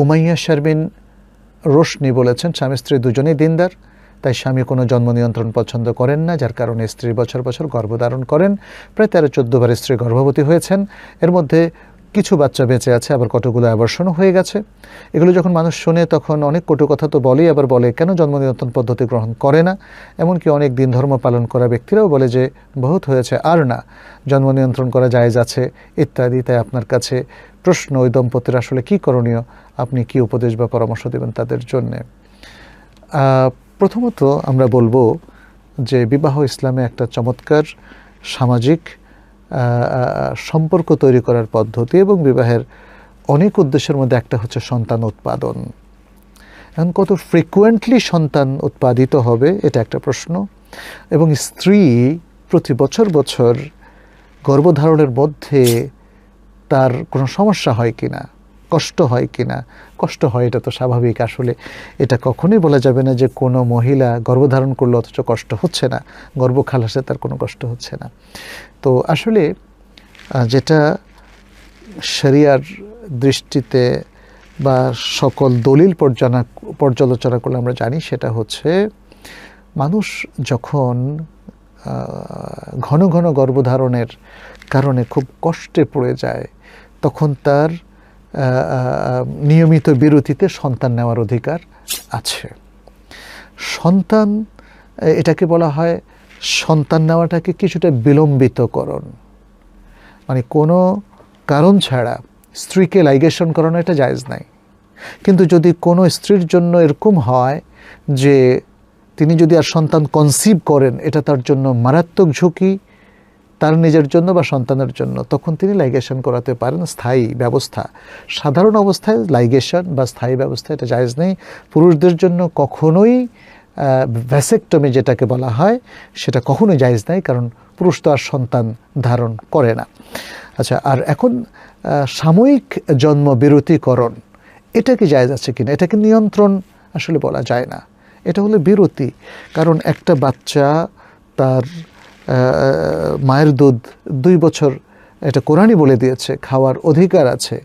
Umayya Sharmin Roshni বলেছেন, স্বামী স্ত্রী দুজনেই দিনদার, তাই স্বামী কোনো জন্ম নিয়ন্ত্রণ পছন্দ করেন না, যার কারণে স্ত্রী বছর বছর গর্ভধারণ করেন। প্রায় তেরো চোদ্দ বার স্ত্রী গর্ভবতী হয়েছেন। এর মধ্যে কিছু বাচ্চা বেঁচে আছে, আবার কতগুলো অ্যাবর্ষণও হয়ে গেছে। এগুলো যখন মানুষ শোনে তখন অনেক কটু কথা তো বলেই, আবার বলে, কেন জন্ম নিয়ন্ত্রণ পদ্ধতি গ্রহণ করে না? এমনকি অনেক দিন ধর্ম পালন করা ব্যক্তিরাও বলে যে, বহুত হয়েছে, আর না। জন্ম নিয়ন্ত্রণ করা জায়েজ আছে, ইত্যাদি, তাই আপনার কাছে প্রশ্ন ওই দম্পতির আসলে কী করণীয়? আপনি কি উপদেশ বা পরামর্শ দেবেন তাদের জন্যে? প্রথমত আমরা বলব যে বিবাহ ইসলামে একটা চমৎকার সামাজিক সম্পর্ক তৈরি করার পদ্ধতি এবং বিবাহের অনেক উদ্দেশ্যের মধ্যে একটা হচ্ছে সন্তান উৎপাদন। এখন কত ফ্রিকুয়েন্টলি সন্তান উৎপাদিত হবে এটা একটা প্রশ্ন। এবং স্ত্রী প্রতি বছর বছর গর্ভধারণের মধ্যে তার কোনো সমস্যা হয় কি না কষ্ট হয় কি না কষ্ট হয়, এটা তো স্বাভাবিক আসলে। এটা কখনোই বলা যাবে না যে কোনো মহিলা গর্ভধারণ করলে অথচ কষ্ট হচ্ছে না, গর্ভখালাসে তার কোনো কষ্ট হচ্ছে না। তো আসলে যেটা শরিয়ার দৃষ্টিতে বা সকল দলিল পর্যানা পর্যালোচনা করলে আমরা জানি সেটা হচ্ছে, মানুষ যখন ঘন ঘন গর্ভধারণের কারণে খুব কষ্টে পড়ে যায় তখন তার নিয়মিত বিরতিতে সন্তান নেওয়ার অধিকার আছে। সন্তান, এটাকে বলা হয় সন্তান নেওয়াটাকে কিছুটা বিলম্বিতকরণ। মানে কোনো কারণ ছাড়া স্ত্রীকে লাইগেশন করানো এটা জায়েজ নাই। কিন্তু যদি কোনো স্ত্রীর জন্য এরকম হয় যে তিনি যদি আর সন্তান কনসিভ করেন, এটা তার জন্য মারাত্মক ঝুঁকি তার নিজের জন্য বা সন্তানের জন্য, তখন তিনি লাইগেশন করাতে পারেন স্থায়ী ব্যবস্থা। সাধারণ অবস্থায় লাইগেশন বা স্থায়ী ব্যবস্থা এটা জায়েজ নেই। পুরুষদের জন্য কখনোই ভ্যাসেক্টমি যেটাকে বলা হয়, সেটা কখনোই জায়েজ নাই, কারণ পুরুষ তো আর সন্তান ধারণ করে না। আচ্ছা আর এখন সাময়িক জন্ম বিরতিকরণ এটা কি জায়েজ আছে কিনা? এটাকে নিয়ন্ত্রণ আসলে বলা যায় না। এটা হলো বিরতি, কারণ একটা বাচ্চা তার মায়ের দুধ দুই বছর এটা কোরআনই বলে দিয়েছে, খাওয়ার অধিকার আছে,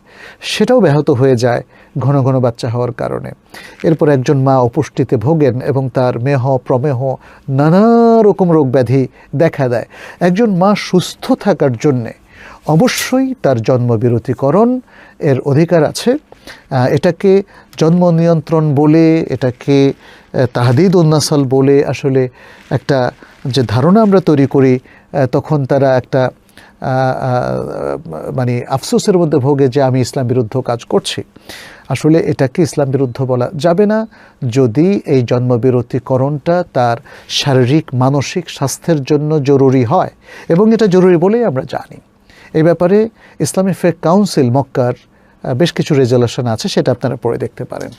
সেটাও ব্যাহত হয়ে যায় ঘন ঘন বাচ্চা হওয়ার কারণে। এরপর একজন মা অপুষ্টিতে ভোগেন এবং তার মেহ, প্রমেহ, নানা রকম রোগ ব্যাধি দেখা দেয়। একজন মা সুস্থ থাকার জন্যে অবশ্যই তার জন্মবিরতিকরণ এর অধিকার আছে। এটাকে জন্ম নিয়ন্ত্রণ বলে, এটাকে তাহাদিদ উন্নাসল বলে আসলে একটা যে ধারণা আমরা তৈরি করি তখন তারা একটা মানে আফসোসের মধ্যে ভোগে যে আমি ইসলাম বিরুদ্ধ কাজ করছি। আসলে এটাকে ইসলাম বিরুদ্ধ বলা যাবে না। যদি এই জন্মবিরতিকরণটা তার শারীরিক, মানসিক স্বাস্থ্যের জন্য জরুরি হয়, এবং এটা জরুরি বলেই আমরা জানি। এই ব্যাপারে ইসলামী ফেক কাউন্সিল মক্কার বেশ কিছু রেজলিউশন আছে সেটা আপনারা পরে দেখতে পারেন।